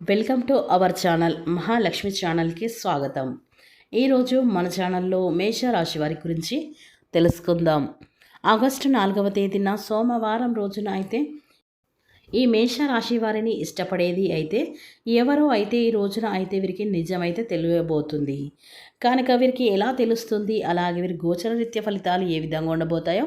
Welcome to our channel Mahalakshmi ఛానల్కి స్వాగతం. ఈరోజు మన ఛానల్లో మేషరాశి వారి గురించి తెలుసుకుందాం. ఆగస్టు నాలుగవ తేదీన సోమవారం రోజున అయితే ఈ మేషరాశి వారిని ఇష్టపడేది అయితే ఎవరో అయితే ఈ రోజున అయితే వీరికి నిజమైతే తెలియబోతుంది. కనుక వీరికి ఎలా తెలుస్తుంది? అలాగే వీరి గోచర రీత్య ఫలితాలు ఏ విధంగా ఉండబోతాయో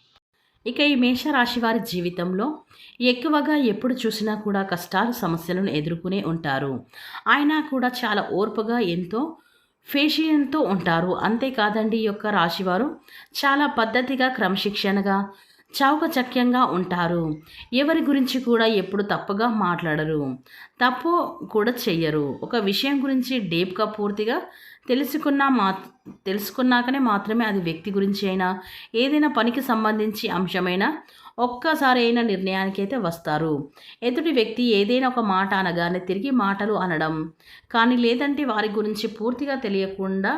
ఇక ఈ మేషరాశి వారి జీవితంలో ఎక్కువగా ఎప్పుడు చూసినా కూడా కష్టాలు సమస్యలను ఎదుర్కొనే ఉంటారు. ఆయన కూడా చాలా ఓర్పుగా ఎంతో ఫేషియన్తో ఉంటారు. అంతేకాదండి ఈ యొక్క రాశివారు చాలా పద్ధతిగా క్రమశిక్షణగా చౌకచక్యంగా ఉంటారు. ఎవరి గురించి కూడా ఎప్పుడు తప్పుగా మాట్లాడరు. తప్పు కూడా చెయ్యరు. ఒక విషయం గురించి డీప్గా పూర్తిగా తెలుసుకున్నా మా తెలుసుకున్నాకనే మాత్రమే అది వ్యక్తి గురించి అయినా ఏదైనా పనికి సంబంధించి అంశమైనా ఒక్కసారి అయిన నిర్ణయానికి అయితే వస్తారు. ఎదుటి వ్యక్తి ఏదైనా ఒక మాట అనగానే తిరిగి మాటలు అనడం కానీ లేదంటే వారి గురించి పూర్తిగా తెలియకుండా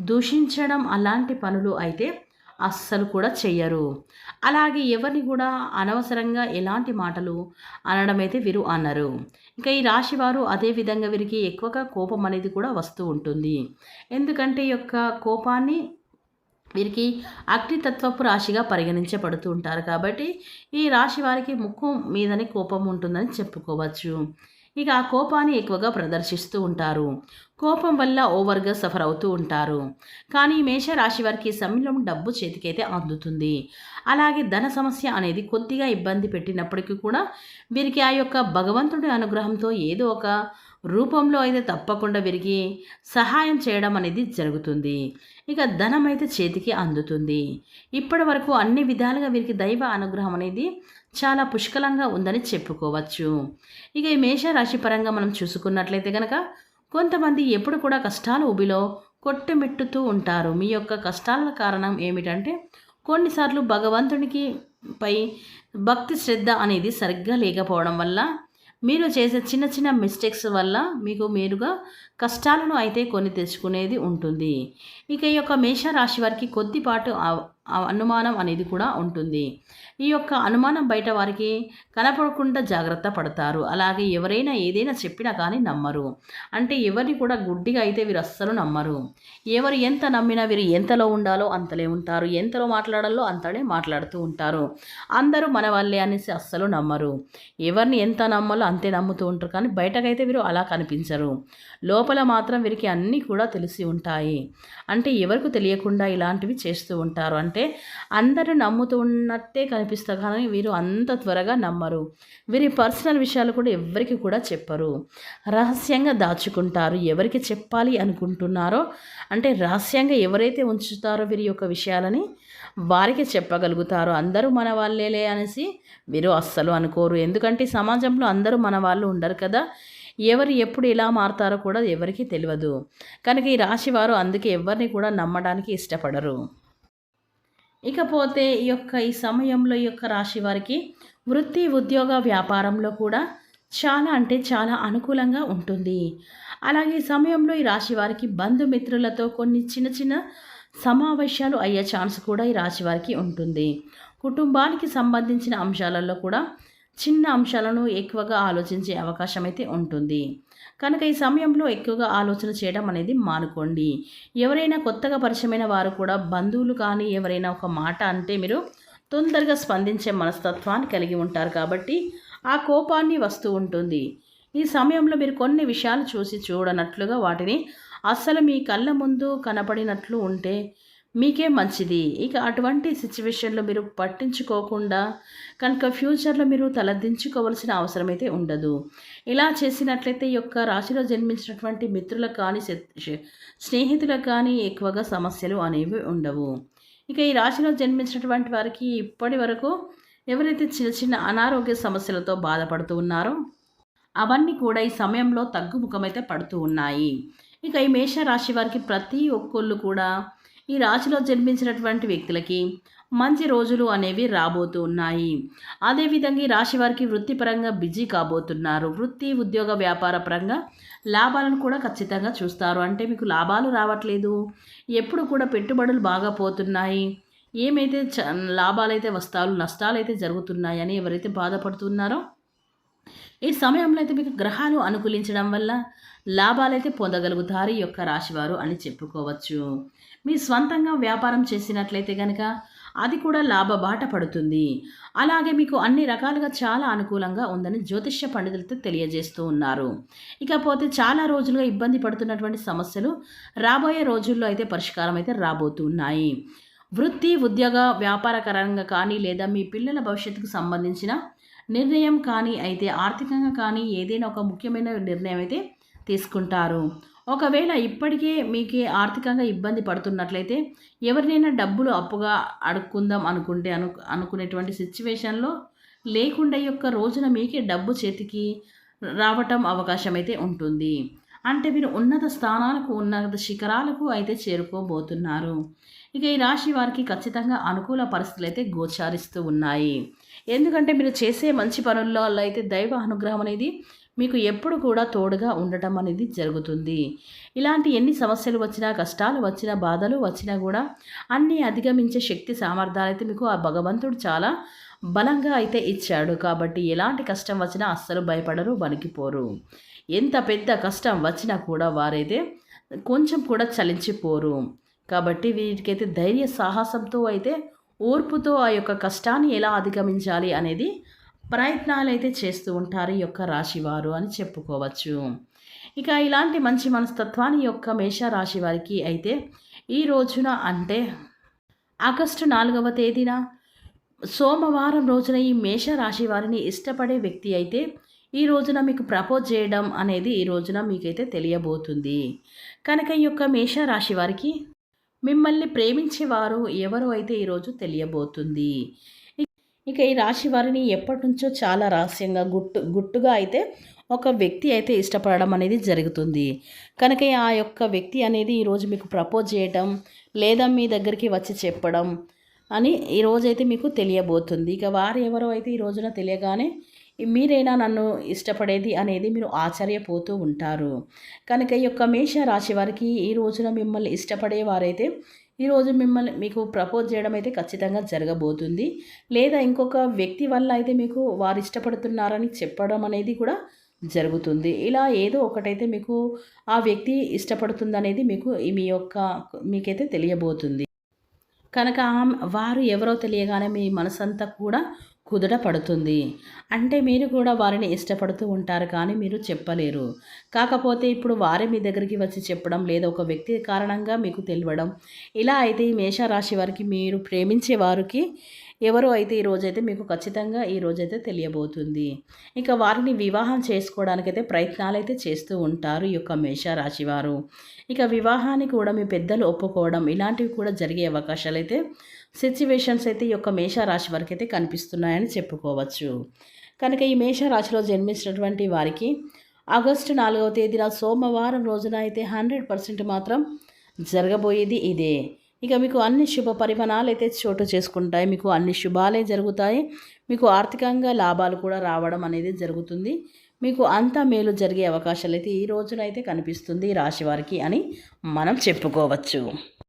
దూషించడం అలాంటి పనులు అయితే అస్సలు కూడా చెయ్యరు. అలాగే ఎవరిని కూడా అనవసరంగా ఎలాంటి మాటలు అనడం అయితే వీరు అన్నారు ఇంకా ఈ రాశి వారు అదేవిధంగా వీరికి ఎక్కువగా కోపం అనేది కూడా వస్తూ ఉంటుంది. ఎందుకంటే ఈ యొక్క కోపాన్ని వీరికి అగ్నితత్వపు రాశిగా పరిగణించబడుతూ ఉంటారు కాబట్టి ఈ రాశి వారికి ముక్కు మీదనే కోపం ఉంటుందని చెప్పుకోవచ్చు. ఇక ఆ కోపాన్ని ఎక్కువగా ప్రదర్శిస్తూ ఉంటారు. కోపం వల్ల ఓవర్గా సఫర్ అవుతూ ఉంటారు. కానీ మేషరాశి వారికి సమయంలో డబ్బు చేతికైతే అందుతుంది. అలాగే ధన సమస్య అనేది కొద్దిగా ఇబ్బంది పెట్టినప్పటికీ కూడా వీరికి ఆ యొక్క భగవంతుడి అనుగ్రహంతో ఏదో ఒక రూపంలో అయితే తప్పకుండా వీరికి సహాయం చేయడం అనేది జరుగుతుంది. ఇక ధనం అయితే చేతికి అందుతుంది. ఇప్పటి వరకు అన్ని విధాలుగా వీరికి దైవ అనుగ్రహం అనేది చాలా పుష్కలంగా ఉందని చెప్పుకోవచ్చు. ఇక ఈ మేషరాశి పరంగా మనం చూసుకున్నట్లయితే కనుక కొంతమంది ఎప్పుడు కూడా కష్టాల ఉబిలో కొట్టుమిట్టుతూ ఉంటారు. మీ యొక్క కష్టాల కారణం ఏమిటంటే కొన్నిసార్లు భగవంతునికి పై భక్తి శ్రద్ధ అనేది సరిగ్గా లేకపోవడం వల్ల మీరు చేసే చిన్న చిన్న మిస్టేక్స్ వల్ల మీకు మీరుగా కష్టాలను అయితే కొని తెచ్చుకునేది ఉంటుంది. ఇక ఈ యొక్క మేషరాశి వారికి కొద్దిపాటు అనుమానం అనేది కూడా ఉంటుంది. ఈ యొక్క అనుమానం బయట వారికి కనపడకుండా జాగ్రత్త పడతారు. అలాగే ఎవరైనా ఏదైనా చెప్పినా కానీ నమ్మరు. అంటే ఎవరిని కూడా గుడ్డిగా అయితే వీరు అస్సలు నమ్మరు. ఎవరు ఎంత నమ్మినా వీరు ఎంతలో ఉండాలో అంతలే ఉంటారు. ఎంతలో మాట్లాడాలో అంతనే మాట్లాడుతూ ఉంటారు. అందరూ మన వాళ్ళే అనేసి అస్సలు నమ్మరు. ఎవరిని ఎంత నమ్మాలో అంతే నమ్ముతూ ఉంటారు. కానీ బయటకైతే వీరు అలా కనిపించరు. లోపల మాత్రం వీరికి అన్నీ కూడా తెలిసి ఉంటాయి. అంటే ఎవరికి తెలియకుండా ఇలాంటివి చేస్తూ ఉంటారు. అంటే అందరూ నమ్ముతున్నట్టే కనిపిస్తారు కానీ వీరు అంత త్వరగా నమ్మరు. వీరి పర్సనల్ విషయాలు కూడా ఎవరికి కూడా చెప్పరు. రహస్యంగా దాచుకుంటారు. ఎవరికి చెప్పాలి అనుకుంటున్నారో అంటే రహస్యంగా ఎవరైతే ఉంచుతారో వీరి యొక్క విషయాలని వారికి చెప్పగలుగుతారు. అందరూ మన వాళ్ళేలే అనేసి వీరు అస్సలు అనుకోరు. ఎందుకంటే సమాజంలో అందరూ మన వాళ్ళు ఉండరు కదా. ఎవరు ఎప్పుడు ఎలా మారుతారో కూడా ఎవరికీ తెలియదు కనుక ఈ రాశి వారు అందుకే ఎవరిని కూడా నమ్మడానికి ఇష్టపడరు. ఇకపోతే ఈ యొక్క ఈ సమయంలో ఈ యొక్క రాశి వారికి వృత్తి ఉద్యోగ వ్యాపారంలో కూడా చాలా అంటే చాలా అనుకూలంగా ఉంటుంది. అలాగే ఈ సమయంలో ఈ రాశి వారికి బంధుమిత్రులతో కొన్ని చిన్న చిన్న సమావేశాలు అయ్యే ఛాన్స్ కూడా ఈ రాశి వారికి ఉంటుంది. కుటుంబానికి సంబంధించిన అంశాలలో కూడా చిన్న అంశాలను ఎక్కువగా ఆలోచించే అవకాశం అయితే ఉంటుంది. కనుక ఈ సమయంలో ఎక్కువగా ఆలోచన చేయడం అనేది మానుకోండి. ఎవరైనా కొత్తగా పరిచయమైన వారు కూడా బంధువులు కానీ ఎవరైనా ఒక మాట అంటే మీరు తొందరగా స్పందించే మనస్తత్వాన్ని కలిగి ఉంటారు కాబట్టి ఆ కోపాన్ని వస్తూ ఉంటుంది. ఈ సమయంలో మీరు కొన్ని విషయాలు చూసి చూడనట్లుగా వాటిని అస్సలు మీ కళ్ళ ముందు కనపడినట్లు ఉంటే మీకే మంచిది. ఇక అటువంటి సిచ్యువేషన్లో మీరు పట్టించుకోకుండా కనుక ఫ్యూచర్లో మీరు తలదించుకోవాల్సిన అవసరం అయితే ఉండదు. ఇలా చేసినట్లయితే ఈ యొక్క రాశిలో జన్మించినటువంటి మిత్రులకు కానీ స్నేహితులకు కానీ ఎక్కువగా సమస్యలు అనేవి ఉండవు. ఇక ఈ రాశిలో జన్మించినటువంటి వారికి ఇప్పటి వరకు ఎవరైతే చిన్న చిన్న అనారోగ్య సమస్యలతో బాధపడుతూ ఉన్నారో అవన్నీ కూడా ఈ సమయంలో తగ్గుముఖమైతే పడుతూ ఉన్నాయి. ఇక ఈ మేషరాశి వారికి ప్రతి ఒక్కళ్ళు కూడా ఈ రాశిలో జన్మించినటువంటి వ్యక్తులకి మంచి రోజులు అనేవి రాబోతూ ఉన్నాయి. అదేవిధంగా ఈ రాశి వారికి వృత్తిపరంగా బిజీ కాబోతున్నారు. వృత్తి ఉద్యోగ వ్యాపార పరంగా లాభాలను కూడా ఖచ్చితంగా చూస్తారు. అంటే మీకు లాభాలు రావట్లేదు. ఎప్పుడు కూడా పెట్టుబడులు బాగా పోతున్నాయి. ఏమైతే చ లాభాలైతే వస్తాలు నష్టాలైతే జరుగుతున్నాయని ఎవరైతే బాధపడుతున్నారో ఈ సమయంలో అయితే మీకు గ్రహాలు అనుకూలించడం వల్ల లాభాలైతే పొందగలుగుతారు ఈ యొక్క రాశివారు అని చెప్పుకోవచ్చు. మీ స్వంతంగా వ్యాపారం చేసినట్లయితే కనుక అది కూడా లాభబాట పడుతుంది. అలాగే మీకు అన్ని రకాలుగా చాలా అనుకూలంగా ఉందని జ్యోతిష్య పండితులతో తెలియజేస్తూ ఉన్నారు. ఇకపోతే చాలా రోజులుగా ఇబ్బంది పడుతున్నటువంటి సమస్యలు రాబోయే రోజుల్లో అయితే పరిష్కారం అయితే రాబోతున్నాయి. వృత్తి ఉద్యోగ వ్యాపారకరంగా కానీ లేదా మీ పిల్లల భవిష్యత్తుకు సంబంధించిన నిర్ణయం కానీ అయితే ఆర్థికంగా కానీ ఏదైనా ఒక ముఖ్యమైన నిర్ణయం అయితే తీసుకుంటారు. ఒకవేళ ఇప్పటికే మీకు ఆర్థికంగా ఇబ్బంది పడుతున్నట్లయితే ఎవరినైనా డబ్బులు అప్పుగా అడుక్కుందాం అనుకుంటే అను అనుకునేటువంటి సిచ్యువేషన్లో లేకుండా యొక్క రోజున మీకే డబ్బు చేతికి రావటం అవకాశం అయితే ఉంటుంది. అంటే మీరు ఉన్నత స్థానాలకు ఉన్నత శిఖరాలకు అయితే చేరుకోబోతున్నారు. ఇక ఈ రాశి వారికి ఖచ్చితంగా అనుకూల పరిస్థితులు అయితే గోచారిస్తూ ఉన్నాయి. ఎందుకంటే మీరు చేసే మంచి పనుల్లో అయితే దైవ అనుగ్రహం అనేది మీకు ఎప్పుడు కూడా తోడుగా ఉండటం అనేది జరుగుతుంది. ఇలాంటి ఎన్ని సమస్యలు వచ్చినా కష్టాలు వచ్చినా బాధలు వచ్చినా కూడా అన్నీ అధిగమించే శక్తి సామర్థ్యాలు అయితే మీకు ఆ భగవంతుడు చాలా బలంగా అయితే ఇచ్చాడు. కాబట్టి ఎలాంటి కష్టం వచ్చినా అస్సలు భయపడరు వణికిపోరు. ఎంత పెద్ద కష్టం వచ్చినా కూడా వారైతే కొంచెం కూడా చలించిపోరు. కాబట్టి వీటికైతే ధైర్య సాహసంతో అయితే ఓర్పుతో ఆ యొక్క కష్టాన్ని ఎలా అధిగమించాలి అనేది ప్రయత్నాలు అయితే చేస్తూ ఉంటారు ఈ యొక్క రాశివారు అని చెప్పుకోవచ్చు. ఇక ఇలాంటి మంచి మనస్తత్వాన్ని యొక్క మేష రాశి వారికి అయితే ఈ రోజున అంటే ఆగస్టు నాలుగవ తేదీన సోమవారం రోజున ఈ మేష రాశి వారిని ఇష్టపడే వ్యక్తి అయితే ఈ రోజున మీకు ప్రపోజ్ చేయడం అనేది ఈ రోజున మీకైతే తెలియబోతుంది. కనుక ఈ యొక్క మేష రాశి వారికి మిమ్మల్ని ప్రేమించేవారు ఎవరు అయితే ఈరోజు తెలియబోతుంది. ఇక ఈ రాశి వారిని ఎప్పటి నుంచో చాలా రహస్యంగా గుట్టు గుట్టుగా అయితే ఒక వ్యక్తి అయితే ఇష్టపడడం అనేది జరుగుతుంది. కనుక ఆ యొక్క వ్యక్తి అనేది ఈరోజు మీకు ప్రపోజ్ చేయడం లేదా మీ దగ్గరికి వచ్చి చెప్పడం అని ఈరోజైతే మీకు తెలియబోతుంది. ఇక వారు ఎవరో అయితే ఈ రోజున తెలియగానే మీరైనా నన్ను ఇష్టపడేది అనేది మీరు ఆశ్చర్యపోతూ ఉంటారు. కనుక ఈ యొక్క మేష రాశి వారికి ఈ రోజున మిమ్మల్ని ఇష్టపడే వారైతే ఈరోజు మిమ్మల్ని మీకు ప్రపోజ్ చేయడం అయితే ఖచ్చితంగా జరగబోతుంది. లేదా ఇంకొక వ్యక్తి వల్ల అయితే మీకు వారు ఇష్టపడుతున్నారని చెప్పడం అనేది కూడా జరుగుతుంది. ఇలా ఏదో ఒకటైతే మీకు ఆ వ్యక్తి ఇష్టపడుతుందనేది మీకు మీ యొక్క మీకైతే తెలియబోతుంది. కనుక వారు ఎవరో తెలియగానే మీ మనసంతా కూడా కుదుట పడుతుంది. అంటే మీరు కూడా వారిని ఇష్టపడుతూ ఉంటారు కానీ మీరు చెప్పలేరు. కాకపోతే ఇప్పుడు వారే మీ దగ్గరికి వచ్చి చెప్పడం లేదా ఒక వ్యక్తి కారణంగా మీకు తెలియడం ఇలా అయితే ఈ మేషరాశి వారికి మీరు ప్రేమించే వారికి ఎవరో అయితే ఈరోజైతే మీకు ఖచ్చితంగా ఈరోజైతే తెలియబోతుంది. ఇక వారిని వివాహం చేసుకోవడానికైతే ప్రయత్నాలు అయితే చేస్తూ ఉంటారు ఈ యొక్క మేషరాశి వారు. ఇక వివాహాన్ని కూడా మీ పెద్దలు ఒప్పుకోవడం ఇలాంటివి కూడా జరిగే అవకాశాలు అయితే సిచ్యువేషన్స్ అయితే ఈ యొక్క మేషరాశి వరకు అయితే కనిపిస్తున్నాయని చెప్పుకోవచ్చు. కనుక ఈ మేషరాశిలో జన్మించినటువంటి వారికి ఆగస్టు నాలుగవ తేదీన సోమవారం రోజున అయితే హండ్రెడ్ పర్సెంట్ మాత్రం జరగబోయేది ఇదే. ఇక మీకు అన్ని శుభ పరిమాణాలు అయితే చోటు చేసుకుంటాయి. మీకు అన్ని శుభాలే జరుగుతాయి. మీకు ఆర్థికంగా లాభాలు కూడా రావడం అనేది జరుగుతుంది. మీకు అంతా మేలు జరిగే అవకాశాలు అయితే ఈ రోజునైతే కనిపిస్తుంది రాశి వారికి అని మనం చెప్పుకోవచ్చు.